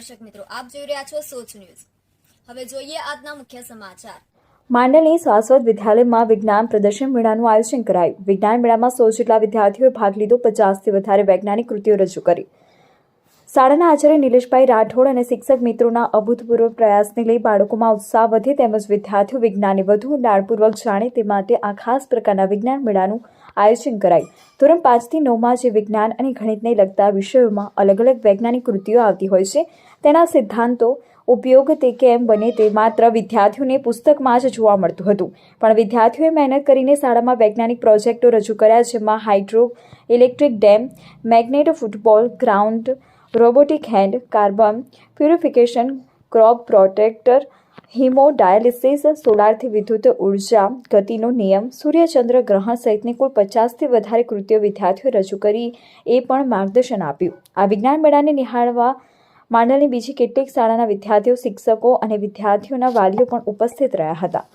દર્શક મિત્રો, આપ જોઈ રહ્યા છો સોચ ન્યૂઝ. હવે જોઈએ આજના મુખ્ય સમાચાર. માંડલની શાશ્વત વિદ્યાલયમાં વિજ્ઞાન પ્રદર્શન મેળાનું આયોજન કરાયું. વિજ્ઞાન મેળામાં સો જેટલા વિદ્યાર્થીઓએ ભાગ લીધો, પચાસથી વધારે વૈજ્ઞાનિક કૃતિઓ રજૂ કરી. શાળાના આચાર્ય નિલેશભાઈ રાઠોડ અને શિક્ષક મિત્રોના અભૂતપૂર્વ પ્રયાસને લઈ બાળકોમાં ઉત્સાહ વધે તેમજ વિદ્યાર્થીઓ વિજ્ઞાનને વધુ ઊંડાણપૂર્વક જાણે તે માટે આ ખાસ પ્રકારના વિજ્ઞાન મેળાનું આયોજન કરાયું. ધોરણ પાંચથી નવમાં જે વિજ્ઞાન અને ગણિતને લગતા વિષયોમાં અલગ અલગ વૈજ્ઞાનિક કૃતિઓ આવતી હોય છે, તેના સિદ્ધાંતો ઉપયોગ તે કેમ બને તે માત્ર વિદ્યાર્થીઓને પુસ્તકમાં જ જોવા મળતું હતું. પણ વિદ્યાર્થીઓએ મહેનત કરીને શાળામાં વૈજ્ઞાનિક પ્રોજેક્ટો રજૂ કર્યા, જેમાં hydro electric dam, magnet football, ground robotic hand carbon purification crop protector hemo dialysis સોલારથી વિદ્યુત ઊર્જા, ગતિનો નિયમ, સૂર્યચંદ્ર ગ્રહણ સહિતની કુલ પચાસથી વધારે કૃતિઓ વિદ્યાર્થીઓએ રજૂ કરી એ પણ માર્ગદર્શન આપ્યું. આ વિજ્ઞાન મેળાને નિહાળવા માંડલની બીજી કેટલીક શાળાના વિદ્યાર્થીઓ, શિક્ષકો અને વિદ્યાર્થીઓના વાલીઓ પણ ઉપસ્થિત રહ્યા હતા.